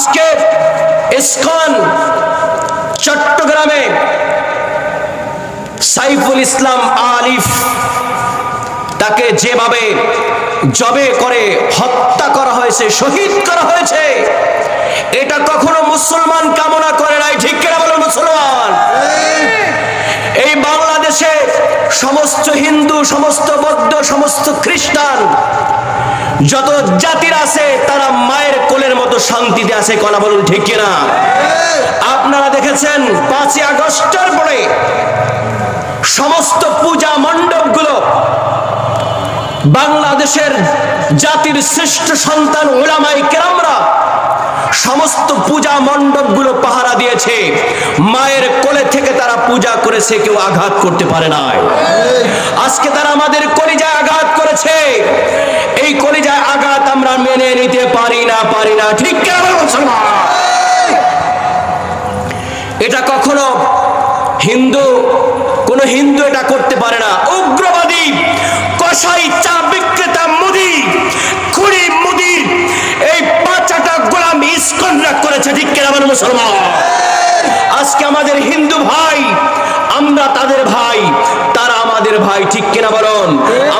আজকে চট্টগ্রামে সাইফুল ইসলাম আলিফ তাকে যেভাবে জবে করে হত্যা করা হয়েছে, শহীদ করা হয়েছে, এটা কখনো মুসলমান কামনা করে নাই ঠিক কিনা বলো মুসলমান এই বাংলাদেশে সমস্ত হিন্দু, সমস্ত বৌদ্ধ, সমস্ত খ্রিস্টান, যত জাতির আছে, তারা মায়ের কোলের মতো শান্তিতে আছে কলা বলুন ঠিক কিনা? আপনারা দেখেছেন পাঁচই আগস্টের পরে সমস্ত পূজা মণ্ডপগুলো বাংলাদেশের জাতির শ্রেষ্ঠ সন্তান ওলামাই কেরামরা সমস্ত পূজা মণ্ডপগুলো পাহারা দিয়েছে। মায়ের কোলে থেকে তারা পূজা করেছে কেউ আঘাত করতে পারে নাই। আজকে তারা আমাদের কলিজায় আঘাত করেছে। এই কলিজায় আঘাত আমরা মেনে নিতে পারি না পারি না। ঠিক এটা কখনো হিন্দু, কোন হিন্দু এটা করতে পারে না। উগ্রবাদী, কসাই চা বিক্রেতা করেছে ঠিক কেন আমার মুসলমান? আজকে আমাদের হিন্দু ভাই আমরা তাদের ভাই তারা আমাদের ভাই ঠিক কিনা বলুন?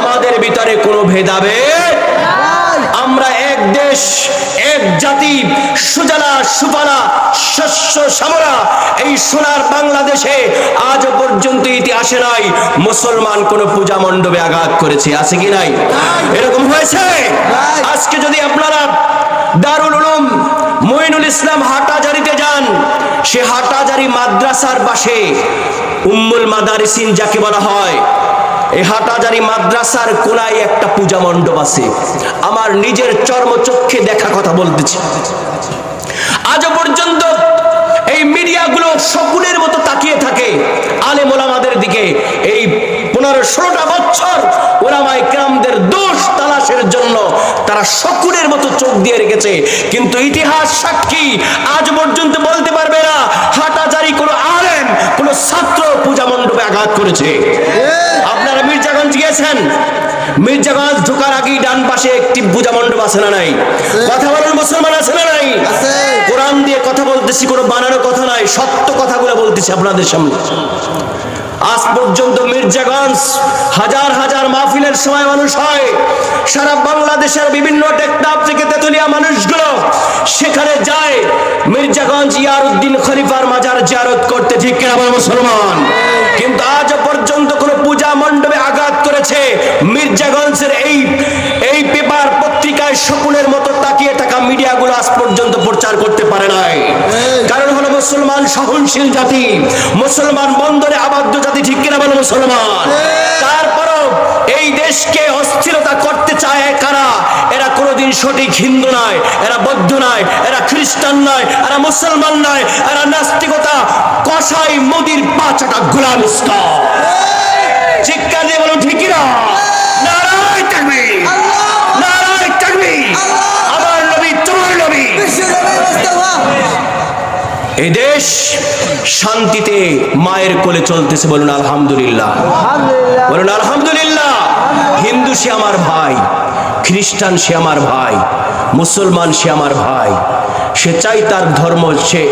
আমাদের ভিতরে কোনো ভেদাভেদ আমরা এক দেশ এক জাতি সুজলা সুফলা শস্য শ্যামলা এই সোনার বাংলাদেশে আজ পর্যন্ত ইতিহাসে নাই মুসলমান কোন পূজা মণ্ডপে আঘাত করেছে আছে কি নাই? এরকম হয়েছে? আজকে যদি আপনারা দারুল উলুম ইসলাম হাটাজারিতে যান। সে হাটাজারি মাদ্রাসার পাশে উম্মুল মাদারিসিন যাকে বলা হয়। এই হাটাজারি মাদ্রাসার কোনায় একটা পূজা মণ্ডপ আছে। আমার নিজের চর্মচক্ষে দেখা কথা বলতেছি। আজও পর্যন্ত এই মিডিয়াগুলো শকুনের মতো তাকিয়ে থাকে আলে মোলামাদের দিকে। পনেরো ষোলোটা বছর ওলামাই ক্রামদের দোষ তালাশের জন্য তারা শকুনের মতো চোখ দিয়ে রেখেছে। কিন্তু ইতিহাস সাক্ষী আজ পর্যন্ত বলতে পারবে না হাটাজারি কোনো আলেম কোনো ছাত্র পূজা মণ্ডপে আঘাত করেছে। আপনারা মির্জাগঞ্জ গিয়েছেন? মির্জাগঞ্জ ঢোকার আগেই ডান পাশে একটি পূজা মণ্ডপ আছে না নাই? কথা বলেন মুসলমান আছে না নাই। কোরআন দিয়ে কথা বলতেছি কোনো বানানো কথা নাই সত্য কথাগুলো বলতেছি আপনাদের সামনে। আজ পর্যন্ত মির্জাগঞ্জ হাজার হাজার মাহফিলের সময় মানুষ হয়। সারা বাংলাদেশের বিভিন্ন টেকনাফ থেকে তেতুলিয়া মানুষগুলো সেখানে যায়। মির্জাগঞ্জ ইয়ারউদ্দিন খলিফার মাজার জিয়ারত করতে, ঠিক বলে মুসলমান? কিন্তু আজ পর্যন্ত কোনো পূজা মণ্ডপে আঘাত করেছে মির্জাগঞ্জের এই এই পেপার পত্রিকায় শকুনের মতো তাকিয়ে থাকা মিডিয়াগুলো আজ পর্যন্ত প্রচার করতে পারে নাই। মুসলমান সহনশীল জাতি মুসলমান বন্দরে আবদ্ধ জাতি ঠিক কিনা বলে মুসলমান? তারপরও এই দেশকে অস্থিরতা করতে চায় কারা? এরা কোনোদিন সঠিক হিন্দু নয় এরা বৌদ্ধ নয় এরা খ্রিস্টান নয় এরা মুসলমান নয় এরা নাস্তিকতা কসাই মোদির পাঁচটা গোলাম ইসলাম চিৎকার দিয়ে বলুন ঠিকই না নারায় তাকবীর। এই দেশ শান্তিতে মায়ের কোলে চলতেছে বলুন আলহামদুলিল্লাহ। বলুন আলহামদুলিল্লাহ। হিন্দু সে আমার ভাই, খ্রিস্টান সে আমার ভাই, মুসলমান সে আমার ভাই। সে চাই তার ধর্ম সে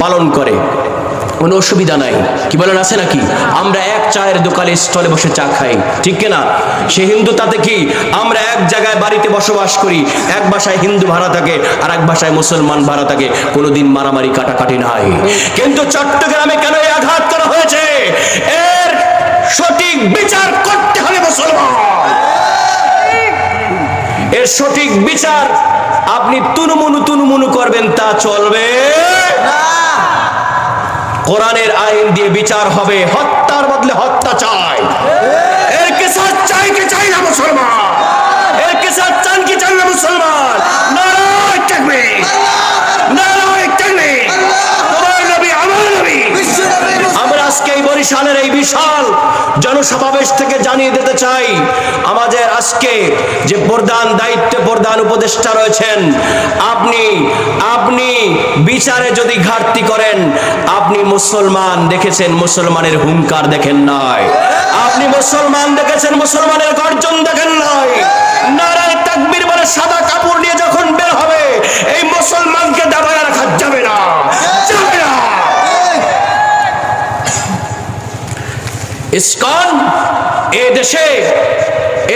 পালন করে। কোনো অসুবিধা নাই। কি বলেন, আছে নাকি? আমরা এক চায়ের দোকানে স্টলে বসে চা খাই। ঠিক কিনা? সে হিন্দু, তাতে কি? আমরা এক জায়গায় বাড়িতে বসবাস করি, এক বাসায় হিন্দু ভাড়া থাকে, আর এক বাসায় মুসলমান ভাড়া থাকে। কোনোদিন মারামারি, কাটাকাটি নাই। কিন্তু চট্টগ্রামে কেন এই আঘাত করা হয়েছে? এর সঠিক বিচার করতে হবে মুসলমান। এর সঠিক বিচার আপনি তুনুমুনু তুনুমুনু করবেন, তা চলবে। কোরআনের আইন দিয়ে বিচার হবে হত্যার বদলে হত্যা চাই। এর কেসার চাই কি চাই না মুসলমান? এর কেসার চান কি চান না মুসলমান? নারায় তাকবীর। নারায় তাকবীর। তোমার নবী আমার নবী। বিশ্বনবী আমরা আজকে এই বরিশালের এই বিশাল জনসমাবেশ থেকে জানিয়ে দিতে চাই, আমাদের আজকে যে প্রধান দায়িত্বে প্রধান উপদেষ্টা রয়েছেন, আপনি আপনি বিচারে যদি ঘাটতি করেন, আপনি মুসলমান দেখেছেন, মুসলমানের হুঙ্কার দেখেন নাই। আপনি মুসলমান দেখেছেন, মুসলমানের গর্জন দেখেন নাই। নারায় তাকবীর বলে সাদা কাপড় ইসকন এ দেশে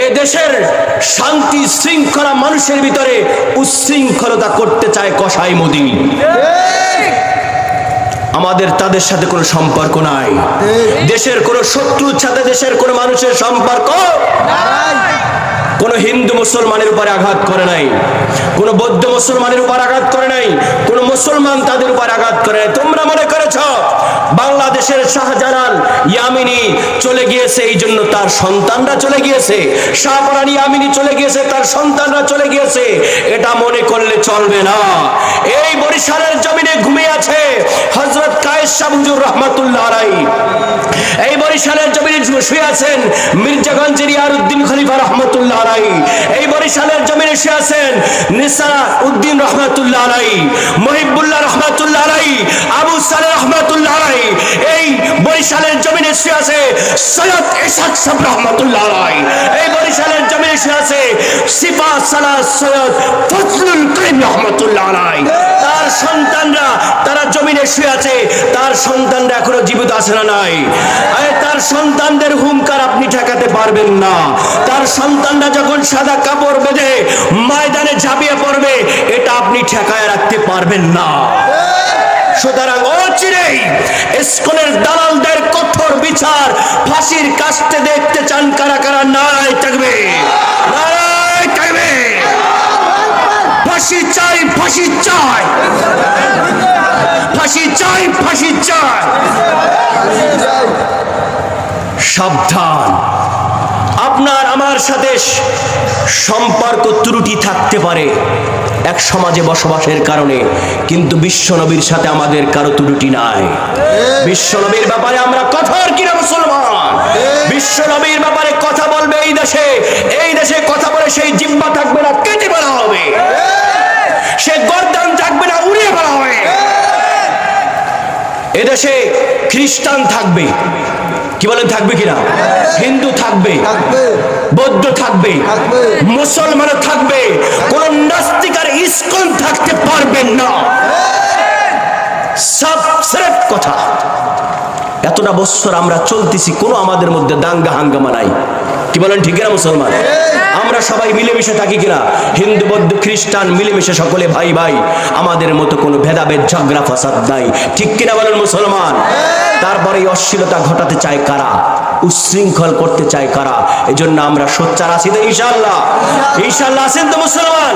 এ দেশের শান্তি শৃঙ্খলা মানুষের ভিতরে উচ্ছৃঙ্খলতা করতে চায় কসাই মোদী। আমাদের তাদের সাথে কোনো সম্পর্ক নাই। দেশের কোনো শত্রুর সাথে দেশের কোনো মানুষের সম্পর্ক কোনো হিন্দু মুসলমানের উপরে আঘাত করে নাই, কোনো বৌদ্ধ মুসলমানের উপর আঘাত করে নাই, কোনো মুসলমান তাদের উপর আঘাত করে নাই। তোমরা মনে করেছ বাংলাদেশের শাহজালাল ইয়ামিনী চলে গিয়েছে, এই জন্য তার সন্তানরা চলে গিয়েছে শাহপরান ইয়ামিনী চলে গিয়েছে, তার সন্তানরা চলে গিয়েছে। এটা মনে করলে চলবে না। এই বরিশালের জমিনে ঘুমিয়ে আছে হজরত শাহুজুর রহমাতুল্লাহ আলাই এই বরিশালের জমিনে শুয়ে আছেন মির্জাগঞ্জের ইয়ারউদ্দিন খলিফা আলাই এই বরিশালের জমিনে শুয়ে আছেন উদ্দিন রহমতুল্লাহ আলাই মহিবুল্লাহ রহমতুল্লাহ আলাই আবু সালে রহমতুল্লাহ আলাই এই বরিশালের জমিনে শুয়ে আছে সৈয়দ ইসাক সাহ রহমতুল্লাহ আলাই এই বরিশালের জমিনে শুয়ে আছে সিফা সালাহ সৈয়দ ফজলুল করিম রহমতুল্লাহ আলাই তার সন্তানরা তারা জমিনে শুয়ে আছে সন্তানরা এখনও জীবিত আছে না নাই? তার সন্তানদের হুঙ্কার আপনি ঠেকাতে পারবেন না। তার সন্তানরা যখন সাদা কাপড় বেঁধে ময়দানে ঝাঁপিয়ে পড়বে, এটা আপনি ঠেকায় রাখতে পারবেন না। সুতরাং অচিরেই ইস্কনের দালালদের কঠোর বিচার, ফাঁসির কাস্তে দেখতে চান কারা কারা নারায় থাকবে? নারায় থাকবে। ফাঁসি চাই ফাঁসি চাই। ফাঁসি চাই সাবধান। আপনার, আমার সাথে সম্পর্ক ত্রুটি থাকতে পারে এক সমাজে বসবাসের কারণে, কিন্তু বিশ্বনবীর সাথে আমাদের কারও ত্রুটি নাই। বিশ্বনবীর ব্যাপারে আমরা কঠোর কিনা মুসলমান? বিশ্বনবীর ব্যাপারে কথা বলবে এই দেশে এই দেশে কথা বলে সেই জিম্বা থাকবে না, কেটে ফেলা হবে সে গর্দান থাকবে না উড়িয়ে ফেলা হবে এদেশে খ্রিস্টান থাকবে। কি বলেন থাকবে কিনা? হিন্দু থাকবে বৌদ্ধ থাকবে মুসলমান মুসলমানও থাকবে কোন নাস্তিকার ইস্কন থাকতে পারবেন না। সব সেরেফ কথা। এতটা বছর আমরা চলতেছি কোনো আমাদের মধ্যে দাঙ্গা হাঙ্গামা নাই। কি বলেন ঠিক না মুসলমান? আমরা সবাই মিলেমিশে থাকি কিনা? হিন্দু, বৌদ্ধ, খ্রিস্টান মিলেমিশে সকলে ভাই ভাই, আমাদের মতো কোনো ভেদাভেদ, ঝগড়া, ফাসাদ নাই। ঠিক কিনা বলেন মুসলমান? তারপরে এই অশ্লীলতা ঘটাতে চায় কারা? উচ্ছৃঙ্খল করতে চায় কারা? এজন্য আমরা সোচ্চার আছি তো ইনশাল্লাহ ইনশাল্লাহ আছেন তো মুসলমান?